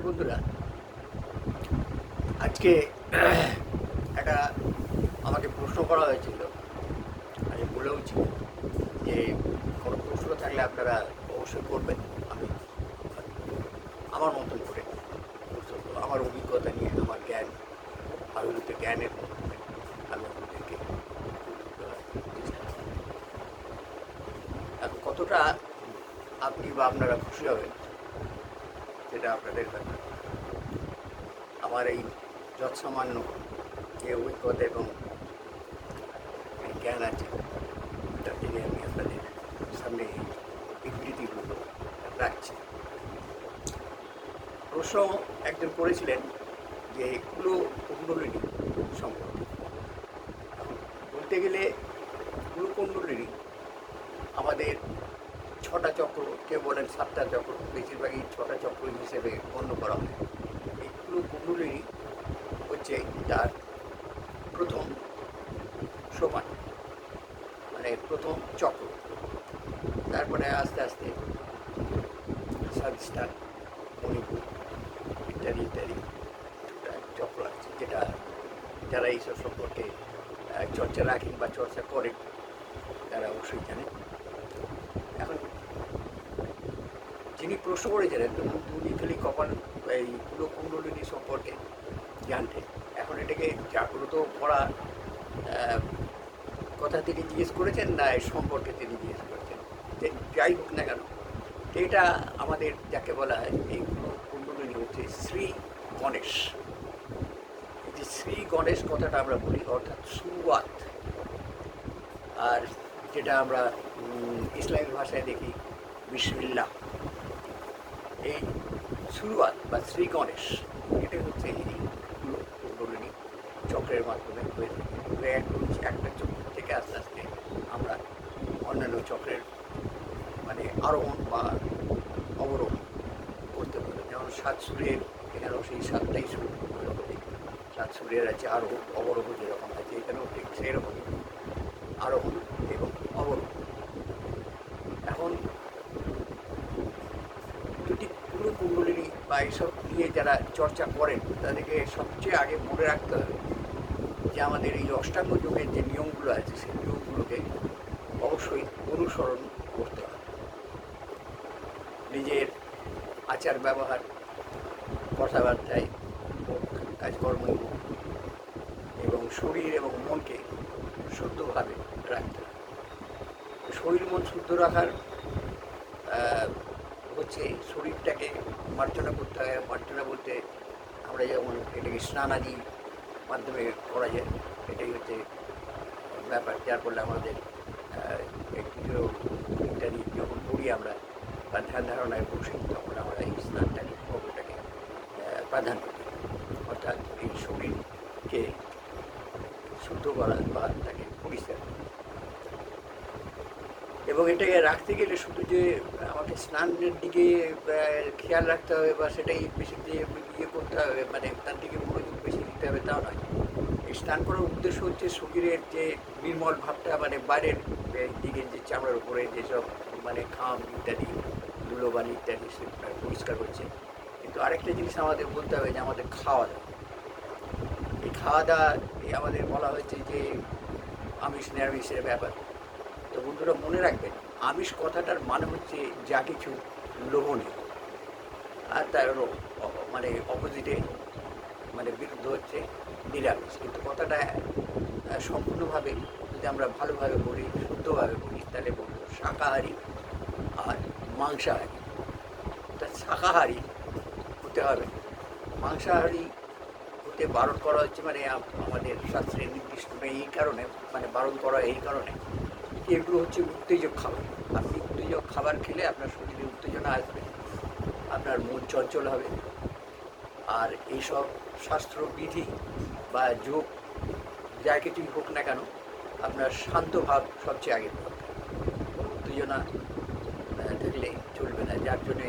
নমস্কার বন্ধুরা। আজকে একটা আমাকে প্রশ্ন করা হয়েছিল, আমি বলেওছি যে কোনো প্রশ্ন থাকলে আপনারা অবশ্যই করবেন। আমি আমার মতন করে আমার অভিজ্ঞতা নিয়ে, আমার জ্ঞান আবির্ভূত জ্ঞানের আমি আপনাদেরকে কতটা আপনি বা আপনারা খুশি হবেন সেটা আপনাদের ব্যাপার আমার এই যৎসামান্য যে অভিজ্ঞতা এবং জ্ঞান আছে তার থেকে আমি আপনাদের সামনে বিবৃতিগুলো রাখছি। প্রশ্ন একজন করেছিলেন যে এগুলো কুণ্ডলিনী সম্পর্কে। বলতে গেলে গুরু কুণ্ডলিনী আমাদের ছটা চক্র, কেউ বলেন সাতটা চক্র, বেশিরভাগই ছটা চক্র হিসেবে গণ্য করা হয়। এইগুলো কুণ্ডলিনী হচ্ছে তার প্রথম সোপান মানে প্রথম চক্র। তারপরে আস্তে আস্তে সাদিস্তান মণিপুর ইত্যাদি ইত্যাদি চক্র আছে যেটা যারা এইসব সম্পর্কে চর্চা রাখেন বা চর্চা করেন তারা অবশ্যই জানেন এখন যিনি প্রশ্ন করেছিলেন খালি কপাল, এই কুণ্ডলিনী সম্পর্কে জানতেন এখন এটাকে জাগ্রত করা কথা তিনি জিজ্ঞেস করেছেন না এর সম্পর্কে তিনি জিজ্ঞেস করেছেন? যে যাই হোক না কেন, এটা আমাদের যাকে বলা হয় এই কুণ্ডলিনী হচ্ছে শ্রী গণেশ। যে শ্রী গণেশ কথাটা আমরা বলি, অর্থাৎ সুয়াত আর যেটা আমরা ইসলামী ভাষায় দেখি, বিসমিল্লাহ। এই শুরুয়াত বা শ্রী গণেশ, এটা হচ্ছে এই কুণ্ডলিনী চক্রের মাধ্যমে হয়ে থাকে। একটা চক্র থেকে আস্তে আস্তে আমরা অন্যান্য চক্রের মানে আরোহণ বা অবরোহণ করতে পারি যেমন সাত সুরের এখানেও সেই সাতটাই সুর সাত সুরের আছে আরোহ অবরোহ যেরকম আছে, এখানেও ঠিক সেরকমই আরোহণ এবং অবরোহণ এখন যদি পুরো কুণ্ডলিনী বা এইসব নিয়ে যারা চর্চা করেন, তাদেরকে সবচেয়ে আগে মনে রাখতে হবে যে আমাদের এই অষ্টাঙ্গ যুগের যে নিয়মগুলো আছে, সেই নিয়মগুলোকে অবশ্যই অনুসরণ করতে হবে। নিজের আচার ব্যবহার, কথাবার্তায় হোক এবং শরীর এবং মনকে শুদ্ধভাবে রাখতে হবে। শরীর মন শুদ্ধ রাখার হচ্ছে শরীরটাকে মার্জনা করতে হয় মার্জনা বলতে আমরা যেমন এটাকে স্নানাদি মাধ্যমে করা যায়, এটাই হচ্ছে ব্যাপার, যার ফলে আমাদের ইত্যাদি যখন করি আমরা, বা ধ্যান ধারণায় বসি, তখন আমরা এই স্নানটাকে পর্বটাকে প্রাধান্য দিই। অর্থাৎ এই শরীরকে শুদ্ধ করা বা তাকে পরিষ্কার এবং এটাকে রাখতে গেলে শুধু যে স্নানের দিকে খেয়াল রাখতে হবে বা সেটাই বেশি দিয়ে ইয়ে করতে হবে মানে তার দিকে মনোযোগ বেশি দিতে হবে, তা নয়। এই স্নান করার উদ্দেশ্য হচ্ছে শরীরের যে নির্মল ভাবটা মানে বাইরের দিকে যে চামড়ার উপরে যেসব মানে খাম ইত্যাদি, ধুলোবালি ইত্যাদি পরিষ্কার করছে কিন্তু আরেকটা জিনিস আমাদের বলতে হবে যে আমাদের খাওয়া দাওয়া। এই খাওয়া দাওয়া আমাদের বলা হয়েছে যে আমিষ নিরামিষের ব্যাপার। তো বন্ধুরা মনে রাখবেন আমিষ কথাটার মানে হচ্ছে যা কিছু লোভনীয়। আর তার মানে অপোজিটে মানে বিরুদ্ধ হচ্ছে নিরামিষ। কিন্তু কথাটা সম্পূর্ণভাবে যদি আমরা ভালোভাবে বলি, শুদ্ধভাবে বলি, তাহলে বলব শাকাহারি আর মাংসাহারি। তা শাকাহারি হতে হবে। মাংসাহারি হতে বারণ করা হচ্ছে মানে আমাদের শাস্ত্রে নির্দিষ্ট এই কারণে মানে বারণ করা এই কারণে। এগুলো হচ্ছে উত্তেজক খাবার। আপনি উত্তেজক খাবার খেলে আপনার শরীরে উত্তেজনা আসবে, আপনার মন চঞ্চল হবে। আর এইসব শাস্ত্রবিধি বা যোগ, যা কিছুই হোক না কেন, আপনার শান্ত ভাব সবচেয়ে আগে উত্তেজনা থাকলে চলবে না। যার জন্যে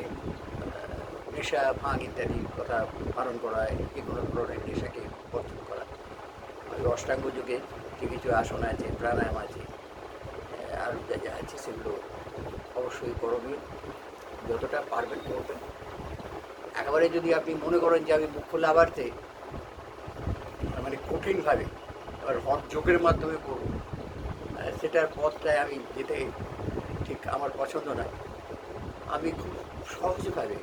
নেশা ভাঙ ইত্যাদি কথা পালন করা যে কোনো ধরনের নেশাকে বর্জন করা। অষ্টাঙ্গ যুগে যে কিছু আসন আছে, প্রাণায়াম আছে আহ, যা আছে সেগুলো অবশ্যই করণীয় যতটা পারবেন করবেন। একেবারে যদি আপনি মনে করেন যে আমি মুখ্য লাভার্থে মানে কঠিনভাবে আর হট যোগের মাধ্যমে করব সেটার পথটায় আমি যেতে ঠিক আমার পছন্দ নয় আমি খুব সহজভাবে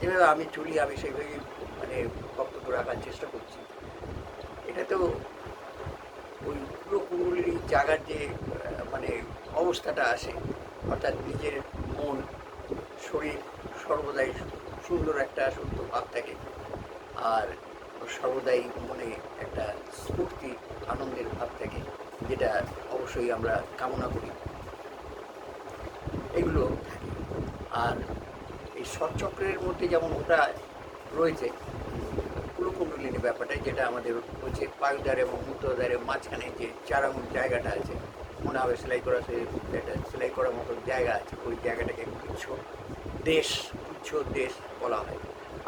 যেভাবে আমি চলি আমি সেইভাবেই মানে বক্তব্য রাখার চেষ্টা করছি। এটা তো ওই পুরো কুণ্ডলীর জায়গার যে অবস্থাটা আসে। অর্থাৎ নিজের মন, শরীর সর্বদাই সুন্দর একটা সুন্দর ভাব থাকে। আর সর্বদাই মনে একটা স্ফূর্তি, আনন্দের ভাব থাকে, যেটা অবশ্যই আমরা কামনা করি। এগুলো থাকে। আর এই সৎচক্রের মধ্যে যেমন ওটা রয়েছে কুলকুণ্ডলিনী ব্যাপারটা যেটা আমাদের হচ্ছে পায়ুদার এবং মূত্রদ্বারের মাঝখানে যে চার আঙুল জায়গাটা আছে মনে হবে সেলাই করা সে একটা সেলাই করার মতো জায়গা আছে। ওই জায়গাটাকে গুচ্ছ দেশ গুচ্ছ দেশ বলা হয়।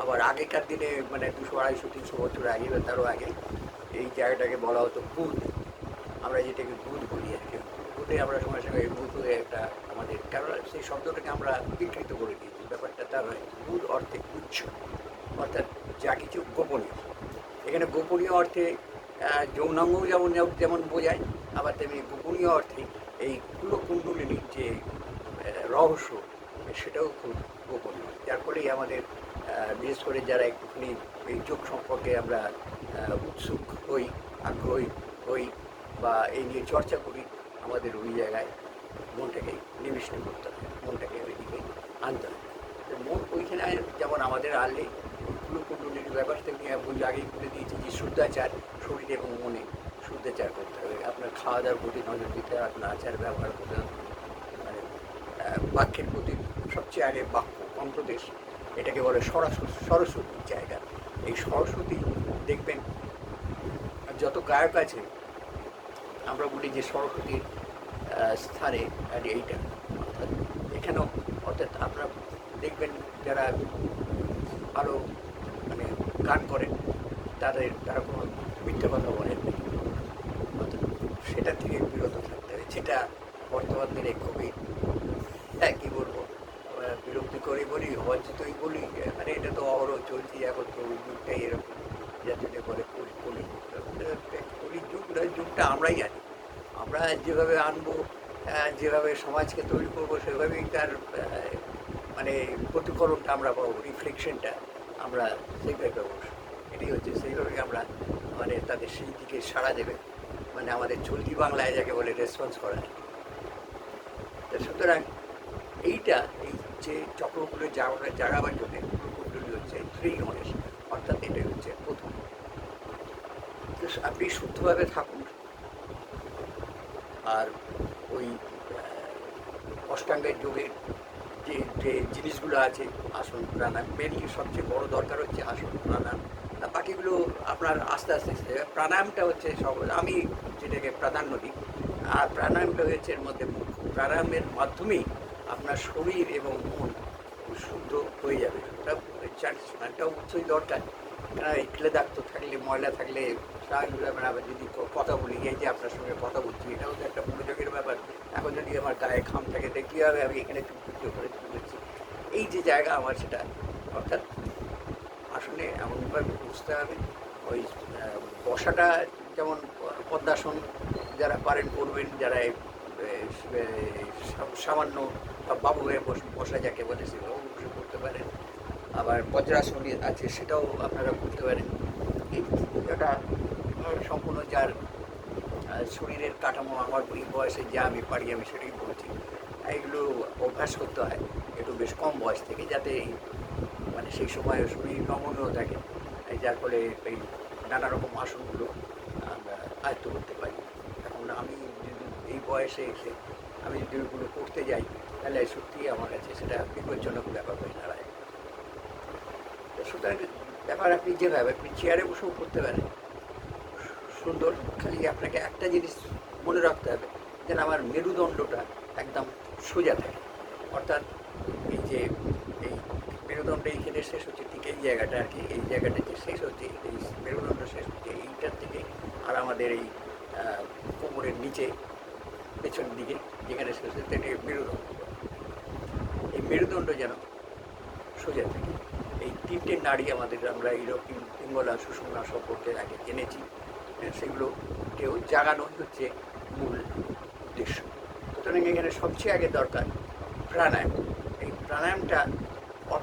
আবার আগেকার দিনে মানে দুশো, আড়াইশো, তিনশো বছর আগে বা তারও আগে এই জায়গাটাকে বলা হতো বুধ। আমরা যেটাকে বুধ বলি আর কি। বুধে আমরা সময় সঙ্গে বুধ হয়ে একটা আমাদের কারণ সেই শব্দটাকে আমরা বিকৃত করে দিয়েছি। ব্যাপারটা তার নয় বুধ অর্থে গুচ্ছ অর্থাৎ যা কিছু গোপনীয়। এখানে গোপনীয় অর্থে যৌনাঙ্গ যেমন যেমন বোঝায় আবার তেমনি গোপনীয় অর্থে এই কুলকুণ্ডলিনীর যে রহস্য, সেটাও খুব গোপনীয়। যার ফলেই আমাদের বিশেষ করে যারা একটুখানি এই যোগ সম্পর্কে আমরা উৎসুক হই, আগ্রহী হই বা এই নিয়ে চর্চা করি, আমাদের ওই জায়গায় মনটাকে নিবিষ্ট করতে হয়, মনটাকে ওইদিকে আনতে তো মন ওইখানে যেমন আমাদের আনলে কুলকুণ্ডলির ব্যাপারটা নিয়ে বই আগেই বলে দিয়েছি যে, শুদ্ধাচার শরীর এবং মনে শুদ্ধাচার করতে হবে আপনার খাওয়া দাওয়ার প্রতি নজর দিতে হবে আপনার আচার ব্যবহার করতে হবে মানে বাক্যের প্রতি সবচেয়ে আগে বাক্য, কণ্ঠদেশ, এটাকে বলে সরস্বতী সরস্বতীর জায়গা। এই সরস্বতী দেখবেন, যত গায়ক আছে, আমরা বলি যে সরস্বতীর স্থানে আর এইটা। অর্থাৎ এখানেও, অর্থাৎ আপনারা দেখবেন যারা আরও মানে গান করেন, তাদের, তারা কোনো মিথ্যে কথা। অর্থাৎ সেটা থেকে বিরত থাকতে হবে যেটা বর্তমান দিনে খুবই হ্যাঁ কী বলব বিরক্তিকরই বলি অবাঞ্ছিতই বলি মানে এটা তো অহরহ চলছে এখন তো ওই যুগটাই এরকম যাতে বলে কলি কলি যুগ। নয় যুগটা আমরাই আনি আমরা যেভাবে আনব আহ, যেভাবে সমাজকে তৈরি করব সেভাবেই তার মানে প্রতিফলনটা আমরা পাবো রিফ্লেকশনটা আমরা সেইভাবে পাবো এটাই হচ্ছে সেইভাবে আমরা মানে তাদের সেই দিকে সাড়া দেবে। মানে আমাদের চলতি বাংলায় যাকে বলে রেসপন্স করা তা সুতরাং এইটা, এই যে চক্রগুলো জায়গা জাগাবার জন্য কুণ্ডলী হচ্ছে থ্রি গণেশ অর্থাৎ এটাই হচ্ছে প্রথম। তো আপনি শুদ্ধভাবে থাকুন। আর ওই অষ্টাঙ্গের যোগের যে যে জিনিসগুলো আছে, আসন প্রাণায়াম মেনলি সবচেয়ে বড় দরকার হচ্ছে আসন প্রাণায়াম। বাকিগুলো আপনার আস্তে আস্তে, প্রাণায়ামটা হচ্ছে সব, আমি যেটাকে প্রাধান্য দিই, আর প্রাণায়ামটা হচ্ছে এর মধ্যে প্রাণায়ামের মাধ্যমেই আপনার শরীর এবং মন শুদ্ধ হয়ে যাবে। ওটা স্নানটা অবশ্যই দরকার। কেন এই ক্লেদাক্ত থাকলে, ময়লা থাকলে ব্যাপার আবার যদি কথা বলি, এই যে আপনার সঙ্গে কথা বলছি, এটাও তো একটা মনোযোগের ব্যাপার। এখন যদি আমার গায়ে খাম থাকে দেখতে হবে, আমি এখানে চুপচুপ করে এই যে জায়গা আমার সেটা, অর্থাৎ বুঝতে হবে। ওই বসাটা যেমন পদ্মাসন যারা পারেন করবেন, যারা সামান্য বাবু হয়ে বস- যাকে বলে সেটাও বসে করতে পারেন। আবার বজ্রাসন আছে সেটাও আপনারা করতে পারেন। এটা সম্পূর্ণ যার শরীরের কাঠামো, আমার এই বয়সে যা আমি পারি আমি সেটাই বলছি। এইগুলো অভ্যাস করতে হয়। একটু বেশ কম বয়স থেকে যাতে মানে সেই সময় শরীর নমনীয় থাকে। যার ফলে এই নানা রকম আসনগুলো আমরা আয়ত্ত করতে পারি। এখন আমি এই বয়সে এসে আমি যদি ওইগুলো করতে যাই, তাহলে সত্যিই আমার কাছে সেটা বিপজ্জনক ব্যাপার হয়ে দাঁড়ায়। সুতরাং ব্যাপার আপনি যেভাবে, আপনি চেয়ারে বসেও করতে পারেন। সুন্দর, খালি আপনাকে একটা জিনিস মনে রাখতে হবে, যেন আমার মেরুদণ্ডটা একদম সোজা থাকে। অর্থাৎ এই যে, এই মেরুদণ্ড এইখানে শেষ হচ্ছে জায়গাটা আর কি এই জায়গাটা যে শেষ হচ্ছে এই মেরুদণ্ড শেষ হচ্ছে এইটার থেকে আর আমাদের এই কোমরের নিচে পেছন দিকে যেখানে শেষ হচ্ছে এটাকে মেরুদণ্ড। এই মেরুদণ্ড যেন সোজা থাকে। এই তিনটে নাড়ি আমাদের আমরা ইউরোপিয়ান পিঙ্গলা সুষুম্না সম্পর্কে আগে জেনেছি। হ্যাঁ, সেগুলোকেও জাগানোই হচ্ছে মূল উদ্দেশ্য। সুতরাং এখানে সবচেয়ে আগে দরকার প্রাণায়াম। এই প্রাণায়ামটা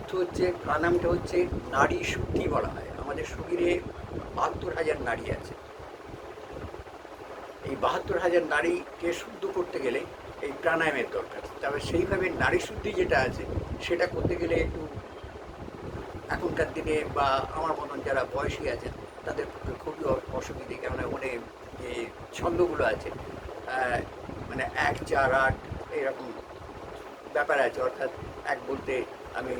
অর্থ হচ্ছে প্রাণায়ামটা হচ্ছে নারী শুদ্ধি বলা হয়। আমাদের শরীরে বাহাত্তর হাজার নারী আছে। এই বাহাত্তর হাজার নারীকে শুদ্ধ করতে গেলে এই প্রাণায়ামের দরকার। তবে সেইভাবে নারী শুদ্ধি যেটা আছে, সেটা করতে গেলে একটু এখনকার দিনে বা আমার মতন যারা বয়সী আছেন, তাদের পক্ষে খুবই অসুবিধে। কেননা ওখানে যে ছন্দগুলো আছে মানে এক, চার, আট, এরকম ব্যাপার আছে। অর্থাৎ এক বলতে আমি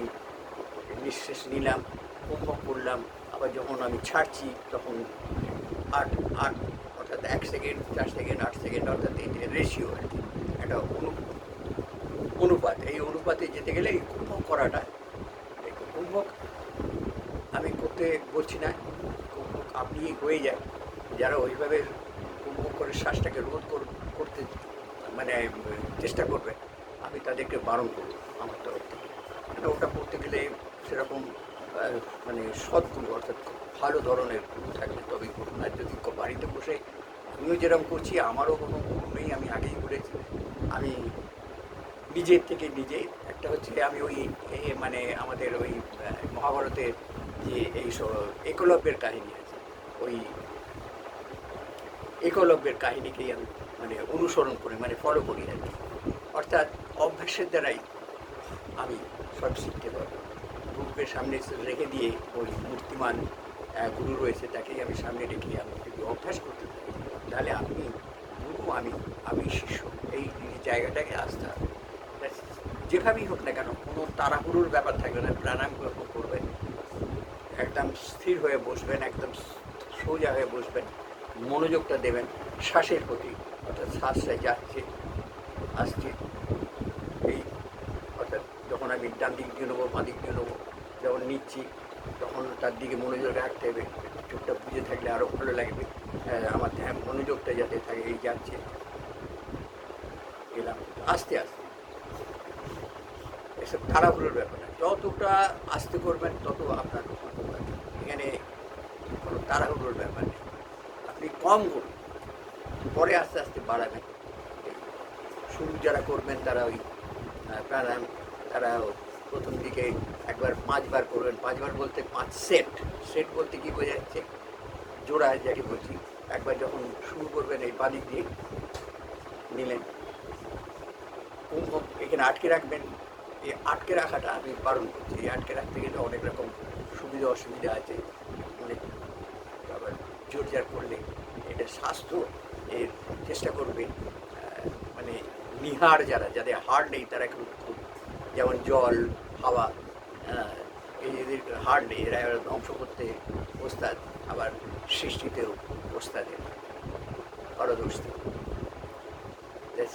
নিঃশ্বাস নিলাম কুম্ভক করলাম। আবার যখন আমি ছাড়ছি, তখন আট আট, অর্থাৎ এক সেকেন্ড চার সেকেন্ড আট সেকেন্ড অর্থাৎ এই রেশিও আর কি, একটা অনু, অনুপাত। এই অনুপাতে যেতে গেলে এই কুম্ভক করাটা, এই কুম্ভক আমি করতে বলছি না কুম্ভক আপনি হয়ে যায় যারা ওইভাবে কুম্ভক করে শ্বাসটাকে রোধ কর- করতে মানে চেষ্টা করবে, আমি তাদেরকে বারণ করব, আমার তরফ থেকে। মানে ওটা করতে গেলে সেরকম মানে সৎগুরু অর্থাৎ খুব ভালো ধরনের গুরু থাকলে তবেই করুন আর যদি বাড়িতে বসে আমিও যেরকম করছি, আমারও কোনো গুরু নেই, আমি আগেই বলেছি। আমি নিজের থেকে নিজে একটা হচ্ছে আমি ওই মানে আমাদের ওই মহাভারতের যে এই একলব্যের কাহিনী আছে, ওই একলব্যের কাহিনীকেই আমি মানে অনুসরণ করি মানে ফলো করি আর কি। অর্থাৎ অভ্যাসের দ্বারাই আমি সব শিখতে পারব। গুরুকে সামনে রেখে দিয়ে ওই মূর্তিমান গুরু রয়েছে, তাকেই আমি সামনে রেখে আমি যদি অভ্যাস করতে থাকি তাহলে আপনি, গুরু আমি আমি শিষ্য। এই জায়গাটাকে হবে যেভাবেই হোক না কেন, কোনো তাড়াহুড়োর ব্যাপার থাকবে না, প্রাণায়াম করবেন। একদম স্থির হয়ে বসবেন, একদম সোজা হয়ে বসবেন, মনোযোগটা দেবেন, শ্বাসের প্রতি অর্থাৎ শ্বাসটা যাচ্ছে, আসছে। এই অর্থাৎ যখন আমি ডান দিক দিয়ে নেব, বাঁ দিক দিয়ে নেব যখন নিচ্ছি তখন তার দিকে মনোযোগ রাখতে হবে। চোখটা বুঝে থাকলে আরও ভালো লাগবে। হ্যাঁ, আমার ধ্যান মনোযোগটা যাতে থাকে এই যাচ্ছে। এলাম। আস্তে আস্তে। এসব তাড়াহুড়োর ব্যাপার না। যতটা আস্তে করবেন তত আপনার এখানে কোনো তাড়াহুড়োর ব্যাপার নেই। আপনি কম করুন। পরে আস্তে আস্তে বাড়াবেন। শুরু যারা করবেন তারা ওই প্রাণায়াম তারা প্রথম দিকে একবার পাঁচবার করবেন। পাঁচবার বলতে পাঁচ সেট সেট বলতে কী বোঝা যাচ্ছে জোড়া যাকে বলছি, একবার যখন শুরু করবেন এই বাদিক দিয়ে, নিলেন। কুম্ভ এখানে আটকে রাখবেন। এই আটকে রাখাটা আমি বারণ করছি। এই আটকে রাখতে গেলে অনেক রকম সুবিধা অসুবিধা আছে। অনেক আবার জোর জার করলে এটা স্বাস্থ্য এর চেষ্টা করবে। মানে নিহার যারা, যাদের হাড় নেই, তারা একটু যেমন জল, হাওয়া এই এদের হাড় নেই এরা ধ্বংস করতে ওস্তাদ আবার সৃষ্টিতেও ওস্তাদের পারদর্শী।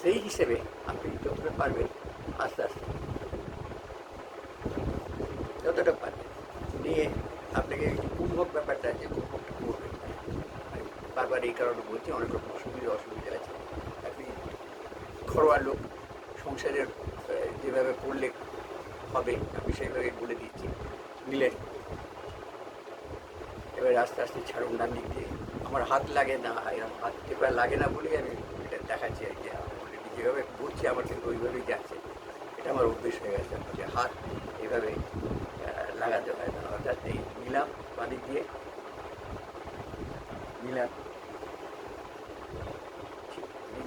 সেই হিসেবে আপনি যতটা পারবেন, আস্তে আস্তে। যতটা পারবেন। নিয়ে আপনাকে কুম্ভক ব্যাপারটা আছে, কুম্ভকটা করবেন। বারবার এই কারণে বলছি, অনেক রকম সুবিধা অসুবিধা আছে আপনি ঘরোয়া লোক সংসারের আহ, যেভাবে করলে হবে আমি সেইভাবে বলে দিচ্ছি নিলেন এবার আস্তে ছাড়ুন ডান দিক দিয়ে। আমার হাত লাগে না, এরকম হাত টেপা লাগে না বলেই আমি এটা দেখাচ্ছি আর কি। মানে যেভাবে বলছি আমার কিন্তু ওইভাবেই যাচ্ছে। এটা আমার অভ্যেস হয়ে গেছে যে হাত এভাবে আহ, লাগাতে হয় না অর্থাৎ এই নিলাম পানি দিয়ে নিলাম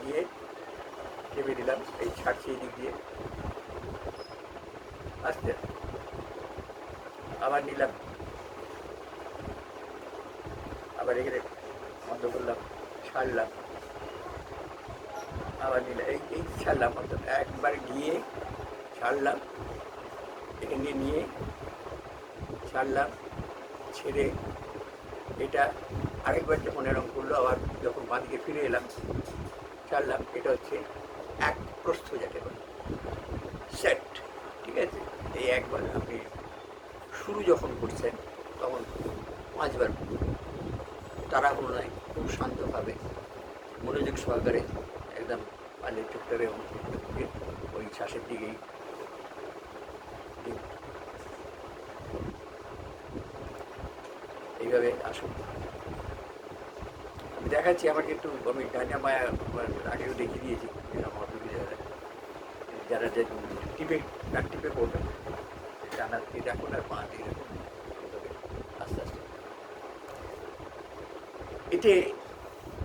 দিয়ে চেপে দিলাম এই ছাড়ছি এই দিক দিয়ে আস্তে আস্তে। আবার নিলাম আবার এখানে বন্ধ করলাম ছাড়লাম আবার এই ছাড়লাম অর্থাৎ একবার গিয়ে ছাড়লাম। এখানে নিয়ে ছাড়লাম, ছেড়ে এটা আরেকবার যখন এরকম করল, আবার যখন বাঁদিকে ফিরে এলাম, ছাড়লাম। এটা হচ্ছে এক প্রস্থ যাকে বলে। সেট, ঠিক আছে? এই একবার আপনি শুরু যখন করছেন, তখন পাঁচবার তাড়াহুড়ো নয় খুব শান্তভাবে মনোযোগ সহকারে পালের চোখটারে ওই শ্বাসের দিকেই এইভাবে আসুন। আমি দেখাচ্ছি, আমাকে একটু আমি ডাইনা মায়া আগেও দেখিয়ে দিয়েছি যারা যে টিপে ডাক টিপে করবেন ডানার দিয়ে রাখুন আর পা দিয়ে আস্তে আস্তে। এতে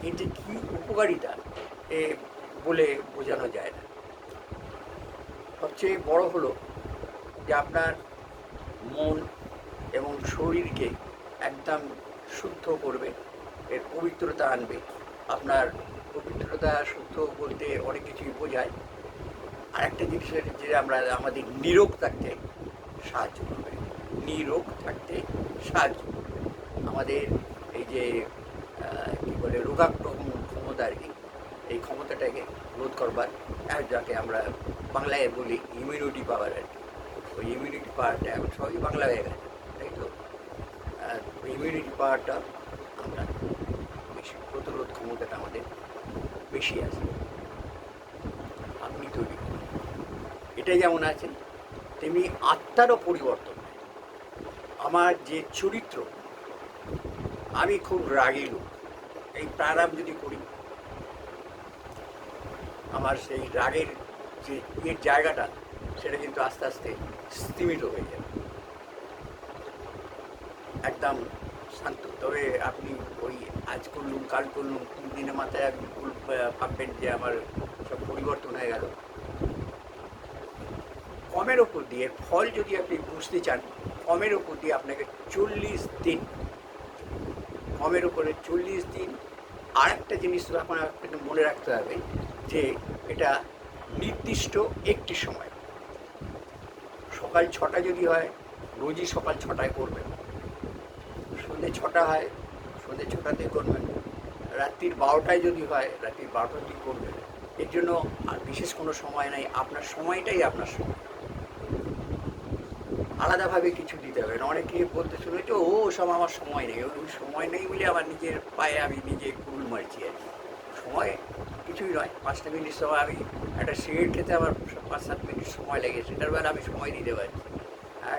এতে কি উপকারিতা? এ বলে বোঝানো যায় না। সবচেয়ে বড় হলো যে আপনার মন এবং শরীরকে একদম শুদ্ধ করবে, এর পবিত্রতা আনবে। আপনার পবিত্রতা শুদ্ধ বলতে অনেক কিছুই বোঝায়। আর একটা জিনিস যে আমরা আমাদের নিরোগ থাকতে সাহায্য করবে। নিরোগ থাকতে সাহায্য করবে। আমাদের এই যে কী বলে রোগাক্ত এই ক্ষমতাটাকে রোধ করবার যাকে আমরা বাংলায় বলি ইমিউনিটি পাওয়ার আর কি। ওই ইমিউনিটি পাওয়ারটা এখন সবই বাংলা হয়ে গেছে, তাই তো? ইমিউনিটি পাওয়ারটা আমরা বেশি, প্রতিরোধ ক্ষমতাটা আমাদের বেশি আছে। আপনি তৈরি। এটা যেমন আছে, তেমনি আত্মারও পরিবর্তন আমার যে চরিত্র, আমি খুব রাগী লোক। এই প্রাণায়াম যদি করি আমার সেই রাগের যে ইয়ের জায়গাটা, সেটা কিন্তু আস্তে আস্তে স্তিমিত হয়ে যাবে একদম শান্ত। তবে আপনি ওই আজ করলুম, কাল করলুম, তিন দিনের মাথায় আপনি ভুল ভাববেন যে আমার সব পরিবর্তন হয়ে গেল। কমের ওপর দিয়ে ফল যদি আপনি বুঝতে চান, কমের ওপর দিয়ে আপনাকে চল্লিশ দিন, কমের উপরে চল্লিশ দিন আর একটা জিনিস আপনার আপনাকে মনে রাখতে হবে যে এটা নির্দিষ্ট একটি সময়। সকাল ছটা যদি হয়, রোজই সকাল ছটায় করবেন। সন্ধ্যে ছটা হয় সন্ধ্যে ছটাতে করবেন। রাত্রির বারোটায় যদি হয়, রাত্রির বারোটাতেই করবেন। এর জন্য আর বিশেষ কোনো সময় নাই, আপনার সময়টাই আপনার সময়। আলাদাভাবে কিছু দিতে হবে না। অনেকে বলতে শুনেছে ও, সব আমার সময় নেই। ওই সময় নেই বলে আমার নিজের পায়ে আমি নিজে কুল মারছি আর কি। সময় কিছুই নয়, পাঁচটা মিনিট সময় আমি একটা সিগারেট খেতে আমার পাঁচ সাত মিনিট সময় লাগে সেটার বেলা আমি সময় দিতে পারি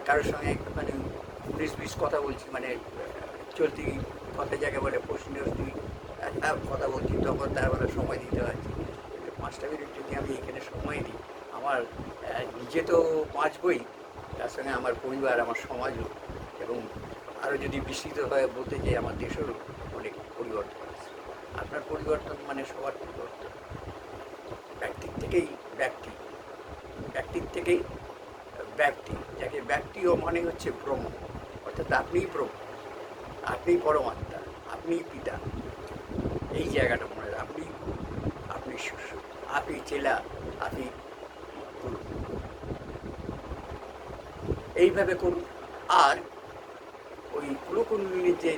কারোর সঙ্গে মানে উনিশ বিশ কথা বলছি মানে চলতি কথা যাকে বলে প্রশ্ন কথা বলছি, তখন তার বেলা সময় দিতে পারছি। পাঁচটা মিনিট যদি আমি এখানে সময় দিই, আমার নিজে তো বাঁচবই তার সঙ্গে আমার পরিবার, আমার সমাজও এবং আরও যদি বিস্তৃত হয়ে বলতে চাই আমার দেশেরও অনেক পরিবর্তন। আপনার পরিবর্তন মানে সবার পরিবর্তন। ব্যক্তির থেকেই ব্যক্তি। ব্যক্তির থেকেই ব্যক্তি। যাকে ব্যক্তিও মানে হচ্ছে ব্রহ্ম। অর্থাৎ আপনিই ব্রহ্ম আপনিই পরমাত্মা আপনিই পিতা। এই জায়গাটা মনে আপনি আপনি শিষ্য আপনি চেলা, আপনি গুরু। এইভাবে করুন। আর ওই কুলকুণ্ডলির যে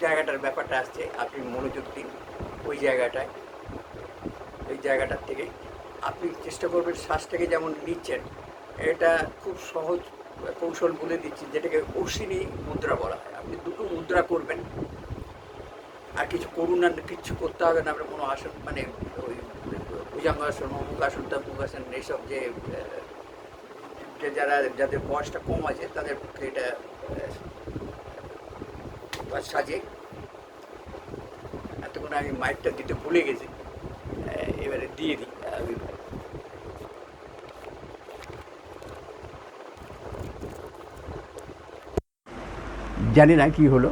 জায়গাটার ব্যাপারটা আসছে, আপনি মনোযোগ দিন। ওই জায়গাটায়। ওই জায়গাটার থেকে আপনি চেষ্টা করবেন শ্বাসটাকে যেমন নিচ্ছেন, এটা খুব সহজ কৌশল বলে দিচ্ছি, যেটাকে অশ্বিনী মুদ্রা বলা হয়। আপনি দুটো মুদ্রা করবেন। আর কিছু করুন না, কিচ্ছু করতে হবে না, আপনার কোনো আসন মানে ওই ভুজাঙ্গাসন, অমুকাসন, তামুকাসন, এইসব যে যারা, যাদের বয়সটা কম আছে, তাদের পক্ষে এটা সাজে। এতক্ষণ আমি মাইকটা দিতে ভুলে গেছি। এবারে দিয়ে দিই, আমি জানি না কি হলো।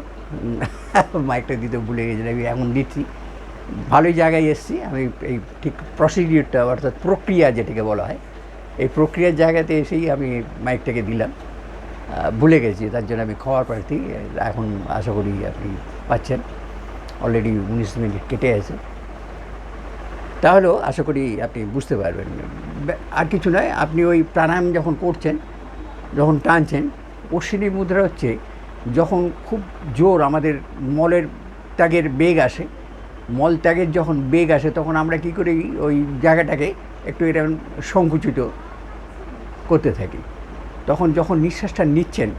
মাইকটা দিতে ভুলে গেছি, আমি এখন দিচ্ছি ভালোই জায়গায় এসেছি, আমি এই ঠিক প্রসিডিউরটা অর্থাৎ প্রক্রিয়া যেটাকে বলা হয়, এই প্রক্রিয়ার জায়গাতে এসেই আমি মাইকটাকে দিলাম। ভুলে গেছি, তার জন্য আমি খাওয়ার প্রার্থী এখন আশা করি আপনি পাচ্ছেন। অলরেডি উনিশ মিনিট কেটে আছে। তাহলেও আশা করি আপনি বুঝতে পারবেন। আর কিছু নয়, আপনি ওই প্রাণায়াম যখন করছেন, যখন টানছেন, অশ্বিনী মুদ্রা হচ্ছে যখন খুব জোর আমাদের মলের ত্যাগের বেগ আসে, মল ত্যাগের যখন বেগ আসে, তখন আমরা কী করি? ওই জায়গাটাকে একটু এরকম সংকুচিত করতে থাকি। তখন যখন নিঃশ্বাসটা নিচ্ছেন,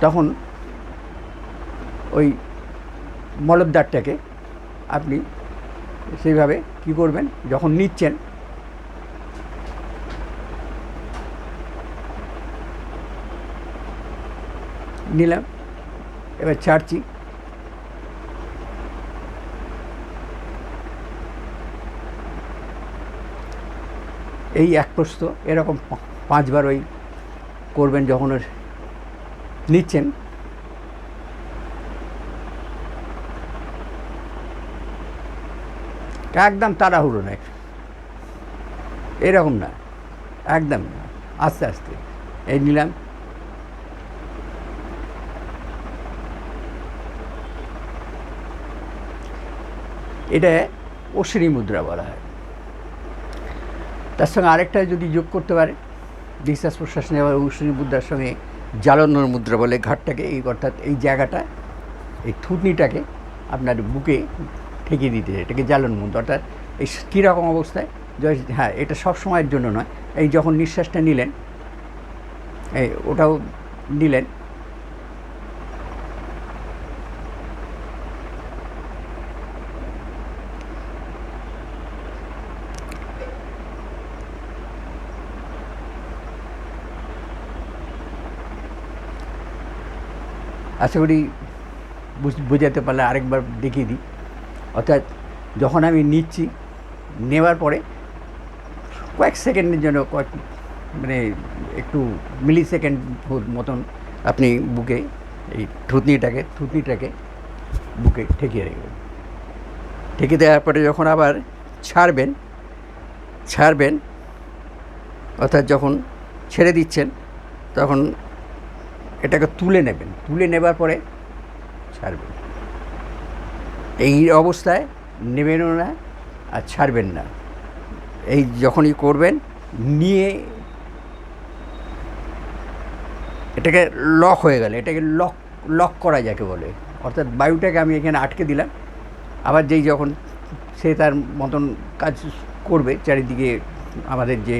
তখন ওই মলদ্বারটাকে আপনি সেইভাবে কি করবেন? যখন নিচ্ছেন, নিলাম, এবার ছাড়ছি। এই এক প্রস্ত এরকম পাঁচবার ওই করবেন যখন নিচ্ছেন। একদম তাড়াহুড়ো নয় এরকম না। একদম না। আস্তে আস্তে। এই নিলাম। এটা অশ্বিনী মুদ্রা বলা হয়। তার সঙ্গে আরেকটা যদি যোগ করতে পারে নিঃশ্বাস প্রশ্বাস নেওয়ার অশ্বিনী মুদ্রার সঙ্গে জ্বালানোর মুদ্রা বলে ঘাটটাকে, এই অর্থাৎ এই জায়গাটা, এই থুতনিটাকে আপনার বুকে ঠেকিয়ে দিতে এটাকে জ্বালানো মুদ্রা অর্থাৎ এই কীরকম অবস্থায়? হ্যাঁ এটা সব সময়ের জন্য নয়। এই যখন নিঃশ্বাসটা নিলেন, এই ওটাও নিলেন। আশা করি বুঝ- বোঝাতে পারলে আরেকবার দেখিয়ে দিই। অর্থাৎ যখন আমি নিচ্ছি, নেওয়ার পরে কয়েক সেকেন্ডের জন্য কয়েক মানে একটু মিলি সেকেন্ড মতন আপনি বুকে এই থুতনিটাকে থুতনিটাকে বুকে ঠেকিয়ে রাখবেন ঠেকে দেওয়ার পরে যখন আবার ছাড়বেন ছাড়বেন, অর্থাৎ যখন ছেড়ে দিচ্ছেন, তখন এটাকে তুলে নেবেন। তুলে নেবার পরে ছাড়বেন। এই অবস্থায় নেবেনও না আর ছাড়বেন না। এই যখনই করবেন, নিয়ে এটাকে লক হয়ে গেলে। এটাকে লক লক করা যাকে বলে। অর্থাৎ বায়ুটাকে আমি এখানে আটকে দিলাম। আবার যেই যখন সে তার মতন কাজ করবে, চারিদিকে আমাদের যে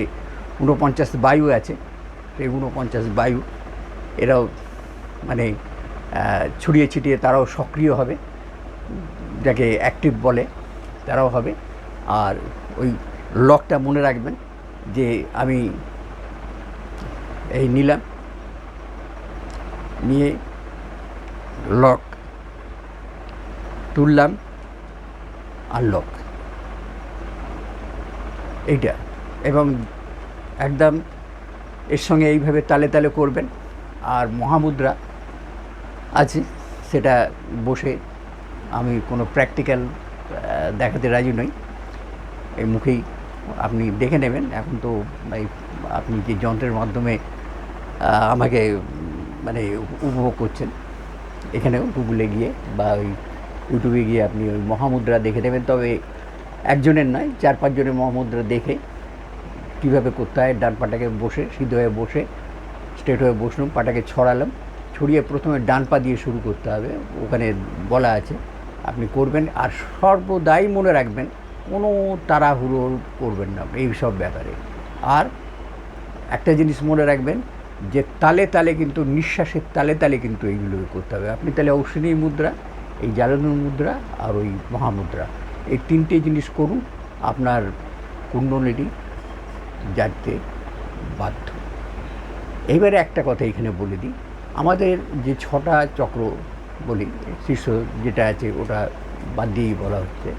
ঊনপঞ্চাশ বায়ু আছে, সেই ঊনপঞ্চাশ বায়ু, এরাও মানে ছড়িয়ে ছিটিয়ে তারাও সক্রিয় হবে। যাকে অ্যাক্টিভ বলে, তারাও হবে। আর ওই লকটা মনে রাখবেন যে আমি এই নিলাম, নিয়ে লক তুললাম আর লক এইটা। এবং একদম এর সঙ্গে এইভাবে তালে তালে করবেন। আর মহামুদ্রা আছে, সেটা বসে আমি কোনো প্র্যাকটিক্যাল দেখাতে রাজি নই। এই মুখেই আপনি দেখে নেবেন। এখন তো এই আপনি যে যন্ত্রের মাধ্যমে আমাকে মানে উপভোগ করছেন, এখানেও গুগলে গিয়ে বা ওই ইউটিউবে গিয়ে আপনি ওই মহামুদ্রা দেখে নেবেন। তবে একজনের নয়, চার পাঁচজনের মহামুদ্রা দেখে কীভাবে করতে হয়, ডান পাটাকে বসে সিদ্ধ হয়ে বসে স্ট্রেট হয়ে বসলাম, পাটাকে ছড়ালাম, ছড়িয়ে প্রথমে ডান পা দিয়ে শুরু করতে হবে। ওখানে বলা আছে আপনি করবেন আর সর্বদাই মনে রাখবেন, কোনো তাড়াহুড়ো করবেন না এই সব ব্যাপারে। আর একটা জিনিস মনে রাখবেন, যে তালে তালে কিন্তু, নিঃশ্বাসের তালে তালে কিন্তু এইগুলো করতে হবে। আপনি তাহলে অশ্বিনী মুদ্রা, এই জ্বালানোর মুদ্রা আর ওই মহামুদ্রা, এই তিনটে জিনিস করুন, আপনার কুণ্ডলিটি জানতে বাধ্য। এইবারে একটা কথা এখানে বলে দিই, আমাদের যে ছটা চক্র বলি, শীর্ষ যেটা আছে ওটা বাদ দিয়েই বলা হচ্ছে।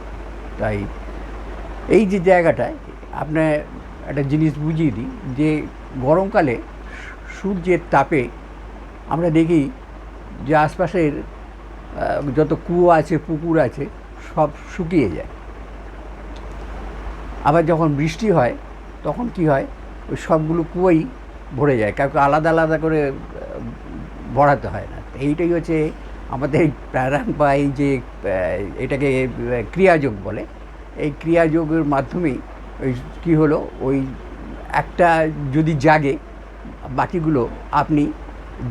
তাই এই যে জায়গাটায় আপনার একটা জিনিস বুঝিয়ে দিই যে গরমকালে সূর্যের তাপে আমরা দেখি যে আশপাশের যত কুয়ো আছে, পুকুর আছে, সব শুকিয়ে যায়। আবার যখন বৃষ্টি হয়, তখন কি হয়, ওই সবগুলো কুয়োই ভরে যায়। কাউকে আলাদা আলাদা করে ভরাতে হয় না। এইটাই হচ্ছে আমাদের প্রাণায়াম বা এই যে এটাকে ক্রিয়াযোগ বলে, এই ক্রিয়াযোগের মাধ্যমেই ওই কী হলো, ওই একটা যদি জাগে, বাকিগুলো আপনি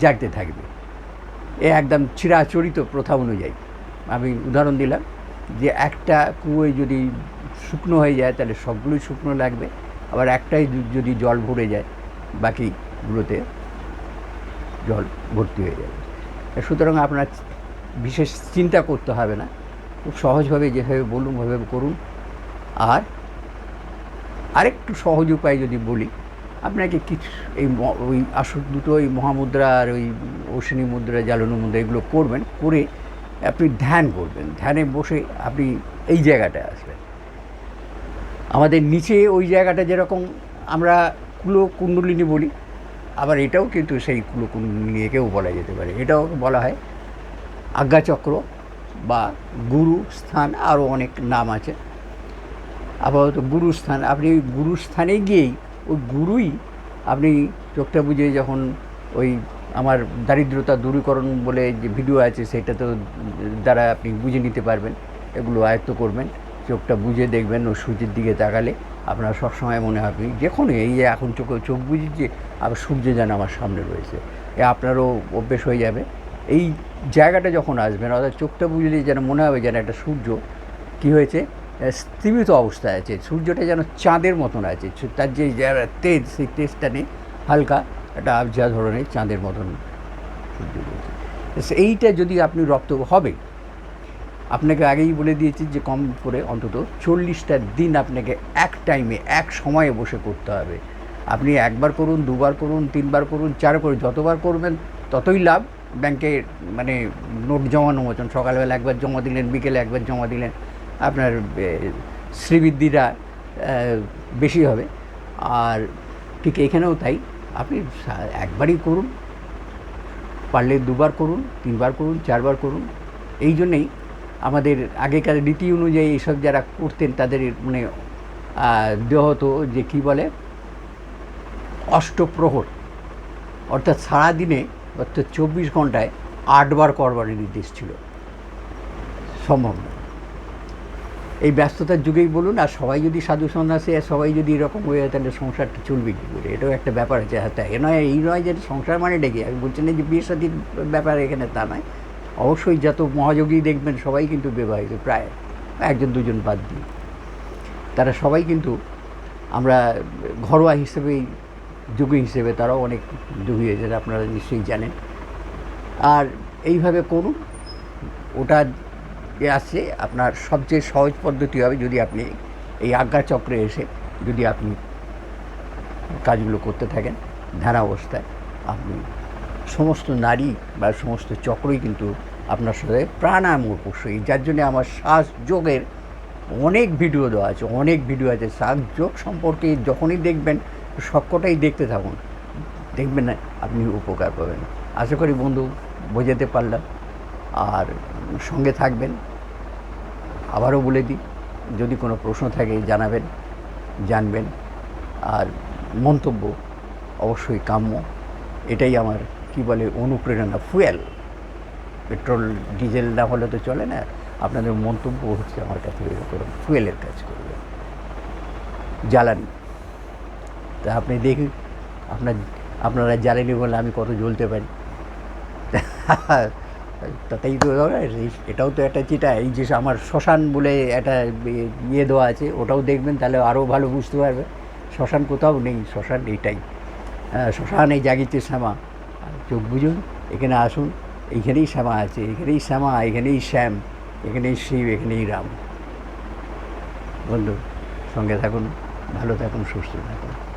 জাগতে থাকবে এ একদম চিরাচরিত প্রথা অনুযায়ী। আমি উদাহরণ দিলাম যে একটা কুয়োয় যদি শুকনো হয়ে যায়, তাহলে সবগুলোই শুকনো লাগবে। আবার একটাই যদি জল ভরে যায়, বাকিগুলোতে জল ভর্তি হয়ে যাবে। সুতরাং আপনার বিশেষ চিন্তা করতে হবে না। খুব সহজভাবে যেভাবে বলুন ওইভাবে করুন। আর আরেকটু সহজ উপায় যদি বলি, আপনাকে কিছু এই ওই আসর দুটো ওই মহামুদ্রা আর ওই অশ্বিনী মুদ্রা, জ্বালানো মুদ্রা এগুলো করবেন, করে আপনি ধ্যান করবেন। ধ্যানে বসে আপনি এই জায়গাটায় আসবেন। আমাদের নিচে ওই জায়গাটা যেরকম আমরা কুলো কুণ্ডলিনী বলি, আবার এটাও কিন্তু সেই কুলো কুণ্ডলিনী একেও বলা যেতে পারে। এটাও বলা হয় আজ্ঞাচক্র বা গুরু স্থান আরও অনেক নাম আছে। আপাতত গুরুস্থান আপনি ওই গুরুস্থানে গিয়েই ওই গুরুই আপনি চোখটা বুঝে যখন ওই আমার দারিদ্রতা দূরীকরণ বলে যে ভিডিও আছে সেটা তো দ্বারা আপনি বুঝে নিতে পারবেন, এগুলো আয়ত্ত করবেন, চোখটা বুঝে দেখবেন, ও সূর্যের দিকে তাকালে আপনার সবসময় মনে হবে যে কোনো এই যে এখন চোখ চোখ বুঝি যে আবার সূর্য যেন আমার সামনে রয়েছে, এ আপনারও অভ্যেস হয়ে যাবে। এই জায়গাটা যখন আসবেন অর্থাৎ চোখটা বুঝলে যেন মনে হবে যেন একটা সূর্য, কী হয়েছে? স্থিমিত অবস্থায় আছে। সূর্যটা যেন চাঁদের মতন আছে। তার যে তেজ, সেই তেজটা নেই। হালকা একটা আবজা ধরনের চাঁদের মতন সূর্য এইটা যদি আপনি রক্ত, হবে। আপনাকে আগেই বলে দিয়েছি যে কম করে অন্তত চল্লিশটা দিন আপনাকে এক টাইমে এক সময়ে বসে করতে হবে। আপনি একবার করুন, দুবার করুন, তিনবার করুন, চার করুন যতবার করবেন, ততই লাভ। ব্যাংকে মানে নোট জমানো মতন, সকালবেলা একবার জমা দিলেন, বিকেলে একবার জমা দিলেন, আপনার শ্রীবৃদ্ধিটা বেশি হবে। আর ঠিক এখানেও তাই, আপনি একবারই করুন, পারলে দুবার করুন, তিনবার করুন, চারবার করুন। এই জন্যেই আমাদের আগেকার রীতি অনুযায়ী এইসব যারা করতেন, তাদের মানে দেওয়া হতো যে কি বলে, অষ্টপ্রহর, অর্থাৎ সারাদিনে অর্থাৎ চব্বিশ ঘন্টায় আটবার করবার নির্দেশ ছিল। সম্ভব না। এই ব্যস্ততার যুগেই বলুন, আর সবাই যদি সাধু সন্ন্যাসী, আর সবাই যদি এরকম হয়ে যায়, তাহলে সংসারটা চলবে কী করে? এটাও একটা ব্যাপার আছে। হ্যাঁ তাই নয়, এই নয় যে সংসার মানে ডেকে আমি বলছি না যে বিয়ে সাথীর ব্যাপার এখানে তা নয়। অবশ্যই যত মহাযোগী দেখবেন, সবাই কিন্তু বিবাহিত প্রায় একজন, দুজন বাদ দিয়ে। তারা সবাই কিন্তু আমরা ঘরোয়া হিসেবেই যোগী হিসেবে তারাও অনেক যোগী হয়েছে আপনারা নিশ্চয়ই জানেন। আর এইভাবে করুন, ওটা আসছে আপনার সবচেয়ে সহজ পদ্ধতি হবে যদি আপনি এই আজ্ঞা চক্রে এসে যদি আপনি কাজগুলো করতে থাকেন, ধ্যানা অবস্থায় আপনি সমস্ত নারী বা সমস্ত চক্রই কিন্তু আপনার সাথে প্রাণায়াম অবশ্যই। যার জন্য আমার শ্বাস যোগের অনেক ভিডিও দেওয়া আছে, অনেক ভিডিও আছে। শ্বাস যোগ সম্পর্কে যখনই দেখবেন সবকটাই দেখতে থাকুন। দেখবেন না আপনি উপকার পাবেন। আশা করি বন্ধু বোঝাতে পারলাম। আর সঙ্গে থাকবেন। আবারও বলে দিই, যদি কোনো প্রশ্ন থাকে জানাবেন, জানবেন। আর মন্তব্য অবশ্যই কাম্য। এটাই আমার কি বলে অনুপ্রেরণা, ফুয়েল। পেট্রোল, ডিজেল না হলে তো চলে না। আপনাদের মন্তব্য হচ্ছে আমার কাছে ফুয়েলের কাজ করবে। জ্বালানি। তা আপনি দেখুন, আপনার, আপনারা জ্বালানি বলে আমি কত জ্বলতে পারি। তাতেই তো এটাও তো একটা চিটা এই যে আমার শ্মশান বলে একটা ইয়ে- দেওয়া আছে, ওটাও দেখবেন, তাহলে আরও ভালো বুঝতে পারবে। শ্মশান কোথাও নেই, শ্মশান এইটাই শ্মশান এই জাগিতে শ্যামা। চোখ বুঝুন, এখানে আসুন, এইখানেই শ্যামা আছে, এখানেই শ্যামা, এখানেই শ্যাম, এখানেই শিব, এখানেই রাম। বন্ধু, সঙ্গে থাকুন, ভালো থাকুন, সুস্থ থাকুন।